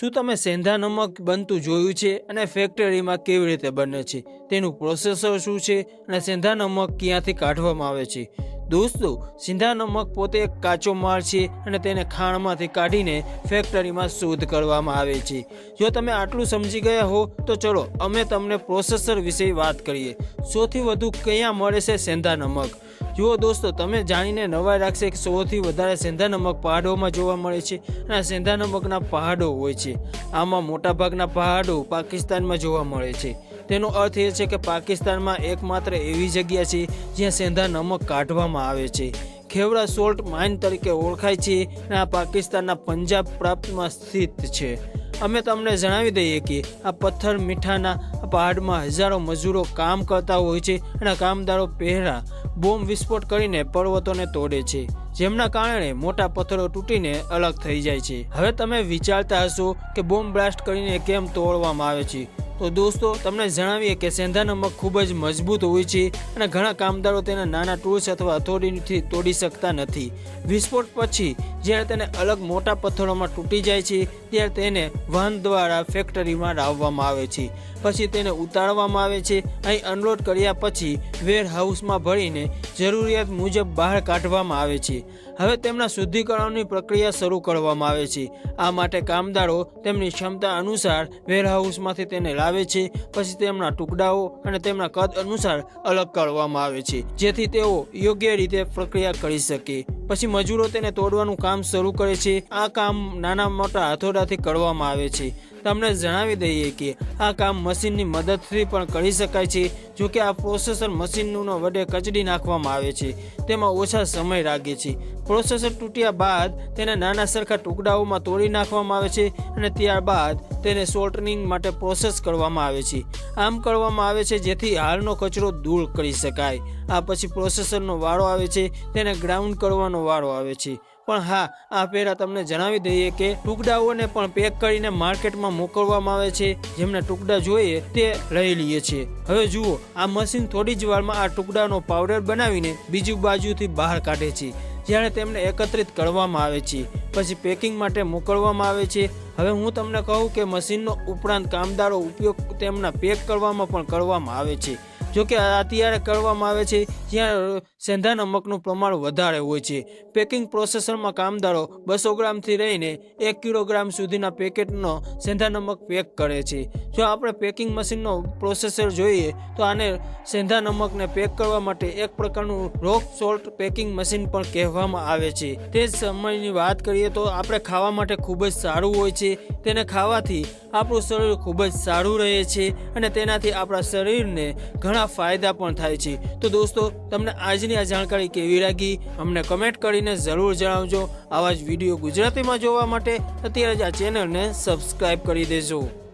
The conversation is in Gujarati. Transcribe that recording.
શું તમે સેંધા નમક બનતું જોયું છે અને ફેક્ટરીમાં કેવી રીતે બને છે? તેનું પ્રોસેસર શું છે અને સેંધા નમક ક્યાંથી કાઢવામાં આવે છે? દોસ્તો સિંધા નમક પોતે એક કાચો માલ છે અને તેને ખાણમાંથી કાઢીને ફેક્ટરીમાં શુદ્ધ કરવામાં આવે છે. જો તમે આટલું સમજી ગયા હો, તો ચલો, અમે તમને પ્રોસેસર વિશે વાત કરીએ. સૌથી વધુ ક્યાં મળે છે સેંધા નમક જુઓ દોસ્તો, તમે જાણીને નવાઈ રાખશે કે સૌથી વધારે સેંધા નમક પહાડોમાં જોવા મળે છે અને સેંધા નમકના પહાડો હોય છે. આમાં મોટાભાગના પહાડો પાકિસ્તાનમાં જોવા મળે છે. તેનો અર્થ એ છે કે પાકિસ્તાનમાં એકમાત્ર એવી જગ્યા છે જ્યાં સેંધા નમક કાઢવામાં આવે છે. ખેવડા સોલ્ટ માઇન તરીકે ઓળખાય છે અને આ પાકિસ્તાનના પંજાબ પ્રાંતમાં સ્થિત છે. અમે તમને જણાવી દઈએ કે આ પથ્થર મીઠાના પહાડમાં હજારો મજૂરો કામ કરતા હોય છે અને કામદારો પહેરા બોમ્બ વિસ્ફોટ કરીને પર્વતોને તોડે છે, જેમના કારણે મોટા પથ્થરો તૂટીને અલગ થઈ જાય છે. હવે તમે વિચારતા હશો કે બોમ્બ બ્લાસ્ટ કરીને કેમ તોડવામાં આવે છે? તો દોસ્તો, તમને જણાવીએ કે સેંધા નમક ખૂબ જ મજબૂત હોય છે અને ઘણા કામદારો તેના નાના ટૂલ્સ અથવા હથોડીથી તોડી શકતા નથી. વિસ્ફોટ પછી જ્યારે તેને અલગ મોટા પથ્થરોમાં તૂટી જાય છે, ત્યારે તેને વાહન દ્વારા ફેક્ટરીમાં લાવવામાં આવે છે. પછી તેને ઉતારવામાં આવે છે. અહીં અનલોડ કર્યા પછી વેરહાઉસમાં ભરીને જરૂરિયાત મુજબ બહાર કાઢવામાં આવે છે. હવે તેમના શુદ્ધિકરણની પ્રક્રિયા શરૂ કરવામાં આવે છે. આ માટે કામદારો તેમની ક્ષમતા અનુસાર વેરહાઉસમાંથી તેને લાવે છે. પછી તેમના ટુકડાઓ અને તેમના કદ અનુસાર અલગ કરવામાં આવે છે, જેથી તેઓ યોગ્ય રીતે પ્રક્રિયા કરી શકે. પછી મજૂરો તેને તોડવાનું કામ શરૂ કરે છે. આ કામ નાના મોટા હથોડાથી કરવામાં આવે છે. તમને જણાવી દઈએ કે આ કામ મશીનની મદદથી પણ કરી શકાય છે. જો કે આ પ્રોસેસર મશીનનું વડે કચડી નાખવામાં આવે છે. તેમાં ઓછા સમય લાગે છે. પ્રોસેસર તૂટ્યા બાદ તેને નાના સરખા ટુકડાઓમાં તોડી નાખવામાં આવે છે અને ત્યારબાદ તેને સોલ્ટનિંગ માટે પ્રોસેસ કરવામાં આવે છે. આમ કરવામાં આવે છે જેથી હાલનો કચરો દૂર કરી શકાય. આ પછી પ્રોસેસરનો વાળો આવે છે, તેને ગ્રાઉન્ડ કરવાનો વાળો આવે છે. પણ હા, આ પહેલાં તમને જણાવી દઈએ કે ટુકડાઓને પણ પેક કરીને માર્કેટમાં મોકલવામાં આવે છે. જેમને ટુકડા જોઈએ તે લઈ લઈએ છીએ. હવે જુઓ, આ મશીન થોડી જ વારમાં આ ટુકડાનો પાવડર બનાવીને બીજી બાજુથી બહાર કાઢે છે. જ્યારે તેમને એકત્રિત કરવામાં આવે છે. પછી પેકિંગ માટે મોકલવામાં આવે છે. હવે હું તમને કહું કે મશીનનો ઉપરાંત કામદારો ઉપયોગ તેમના પેક કરવામાં પણ કરવામાં આવે છે. જો કે અત્યારે કરવામાં આવે છે, જ્યાં સેંધા નમકનું પ્રમાણ વધારે હોય છે. પેકિંગ પ્રોસેસરમાં કામદારો બસો ગ્રામથી રહીને એક કિલોગ્રામ સુધીના પેકેટનો સેંધા નમક પેક કરે છે. જો આપણે પેકિંગ મશીનનો પ્રોસેસર જોઈએ, તો આને સેંધા નમકને પેક કરવા માટે એક પ્રકારનું રોક સોલ્ટ પેકિંગ મશીન પણ કહેવામાં આવે છે. તે જ સમયની વાત કરીએ તો આપણે ખાવા માટે ખૂબ જ સારું હોય છે. તેને ખાવાથી આપણું શરીર ખૂબ જ સારું રહે છે અને તેનાથી આપણા શરીરને ઘણા ફાયદા પણ થાય છે. તો દોસ્તો, તમને આજની આ જાણકારી કેવી લાગી? અમને કમેન્ટ કરીને જરૂર જણાવજો. આવા જ વીડિયો ગુજરાતીમાં જોવા માટે, અત્યારે જ આ ચેનલને સબસ્ક્રાઈબ કરી દેજો.